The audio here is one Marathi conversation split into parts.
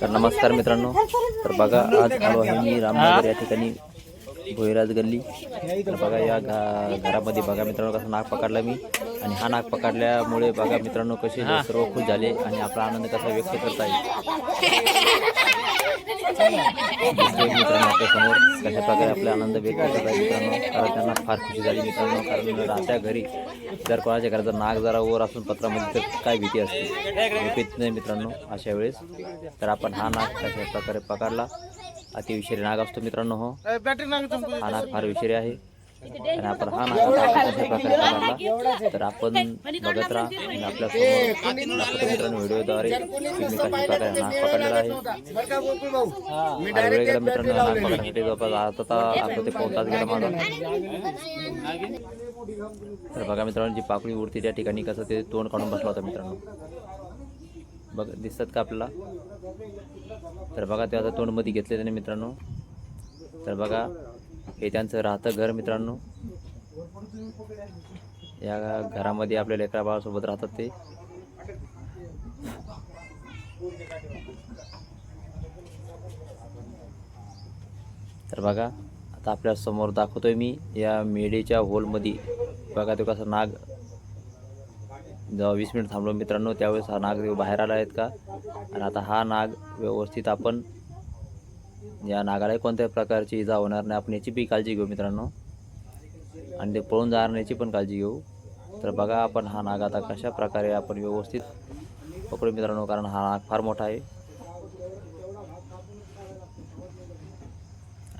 तर नमस्कार मित्रांनो. तर बघा आज आलो आहे मी रामनगर या ठिकाणी. भोईराज गल्ली. तर बघा या घा घरामध्ये बघा मित्रांनो कसा नाग पकडला मी. आणि हा नाग पकडल्यामुळे बघा मित्रांनो कसे सर्व खुश झाले आणि आपला आनंद कसा व्यक्त करता येईल मित्रांनो आपल्यासमोर कशा प्रकारे आपला आनंद व्यक्त करता येईल मित्रांनो. कारण त्यांना फार खुशी झाली मित्रांनो कारण राहत्या घरी जर कोणाच्या घरात जर नाग जरा वर असून पत्रामध्ये तर काय भीती असते. भीत नाही मित्रांनो अशा वेळेस. तर आपण हा नाग कशा प्रकारे पकडला. अतिविषारी नाग असतो मित्रांनो हो. हा नाग फार विषारी आहे. आणि आपण हा नाग तर आपण बघत राहा. आणि आपल्या मित्रांनो व्हिडिओद्वारे नाग पकडलेला आहे? गेला मित्रांनो नाग पकडण्यासाठी जवळपास आता आता ते तास गेला माझा तर बघा मित्रांनो जी पाकळी उडती त्या ठिकाणी कसं ते तोंड काढून बसला होता मित्रांनो. बघ दिसतात का आपल्याला? तर बघा ते आता तोंडमध्ये घेतले त्याने मित्रांनो. तर बघा हे त्यांचं राहतं घर मित्रांनो. या घरामध्ये आपल्या लेकरा बाळासोबत राहतात ते. तर बघा आता आपल्यासमोर दाखवतोय मी या मेढेच्या होलमध्ये. बघा तो कसं नाग जेव्हा वीस मिनिट थांबलो मित्रांनो त्यावेळेस हा नाग बाहेर आला आहेत का? आणि आता हा नाग व्यवस्थित आपण या नागालाही कोणत्याही प्रकारची इजा होणार नाही. आपण याची बी काळजी घेऊ मित्रांनो. आणि ते पळून जाणार नाही याची पण काळजी घेऊ. तर बघा आपण हा नाग आता कशा प्रकारे आपण व्यवस्थित पकडू मित्रांनो कारण हा नाग फार मोठा आहे.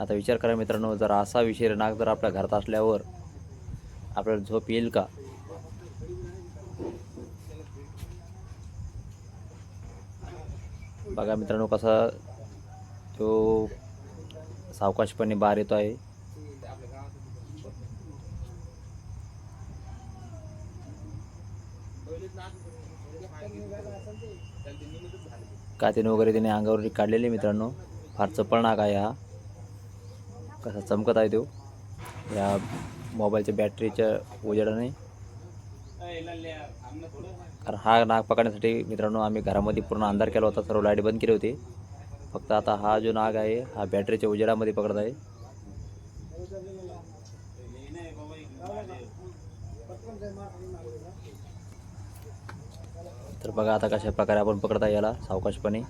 आता विचार करा मित्रांनो जर असा विषय नाग जर आपल्या घरात असल्यावर आपल्याला झोप येईल का? बघा मित्रांनो कसा तो सावकाशपणे बाहेर येतो आहे. कातीने वगैरे त्याने अंगावर काढलेले मित्रांनो. फार चपळ नाग आहे हा. कसा चमकत आहे तो. या मोबाईलच्या बॅटरीच्या उजेडाने. कारण हा नाग पकडण्यासाठी मित्रांनो आम्ही घरामध्ये पूर्ण अंधार केला होता सर्व लाइट बंद केली होती. फक्त आता हा जो नाग आहे हा बॅटरीच्या उजेडामध्ये पकडत आहे. तर बघा आता कशा प्रकारे आपण पकडता याला सावकाशपणे.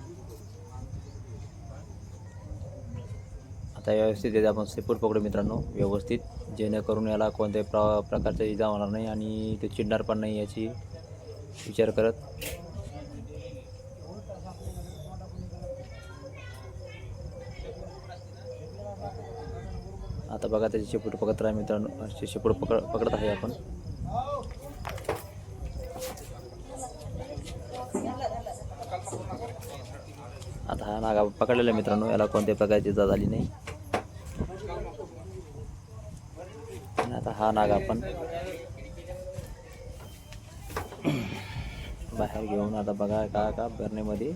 आता व्यवस्थित येते आपण सेपूट पकडू मित्रांनो व्यवस्थित. जेणेकरून याला कोणत्याही प्र प्रकारचा इजा होणार नाही आणि ते चिडणार पण नाही याची विचार करत. आता बघा त्याचे शेपूट पकडत राहा मित्रांनो. शेपूट पकड पकडत आहे आपण. आता हा नागा पकडलेला मित्रांनो. याला कोणत्याही प्रकारची इजा झाली नाही. आता हा नाग आपण बाहेर घेऊन आता बघा का का बरणीमध्ये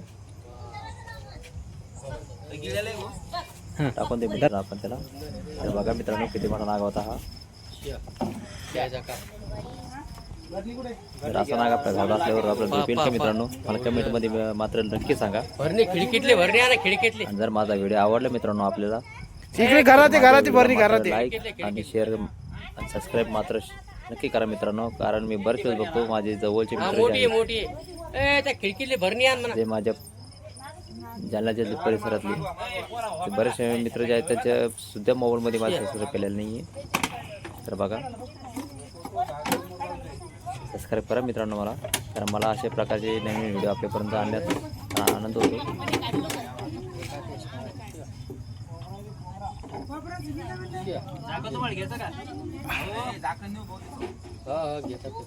टाकून ते मित्रांनो आपण त्याला. तर बघा मित्रांनो किती मोठा नाग होता हा. तर असा नाग आपल्या घरात असल्यावर आपल्याला झोप येईल का मित्रांनो? मला कमेंटमध्ये मात्र नक्की सांगा. भरणे खिडकीतले भरणे आणा खिडकीतले. आणि जर माझा व्हिडिओ आवडला मित्रांनो आपल्याला घरात घरात भरणी घरात. लाईक आणि शेअर आणि सबस्क्राईब मात्र नक्की करा मित्रांनो कारण मी बरेच वेळेस बघतो माझे जवळचे मित्र जे भरणे जे माझ्या जालना जिल्ह्यात परिसरातले. ते बरेचसे मित्र जे आहेत त्यांच्या सुद्धा मोबाईलमध्ये माझं सबस्क्राईब केलेलं नाही आहे तर बघा. सबस्क्राईब करा मित्रांनो मला. कारण मला अशा प्रकारचे नवीन व्हिडिओ आपल्यापर्यंत आणण्यात आनंद होतो. हा हा घेतात ते.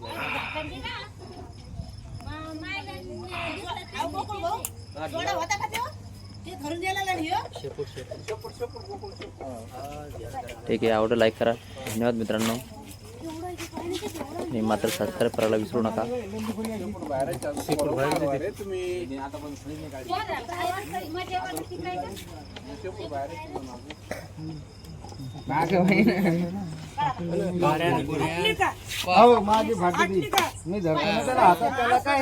ठीक आहे आवडं लाईक करा धन्यवाद मित्रांनो आणि मात्र सबस्क्राईब करायला विसरू नका अहो माझी फाटी मी धरतो. त्याला हातात त्याला काय?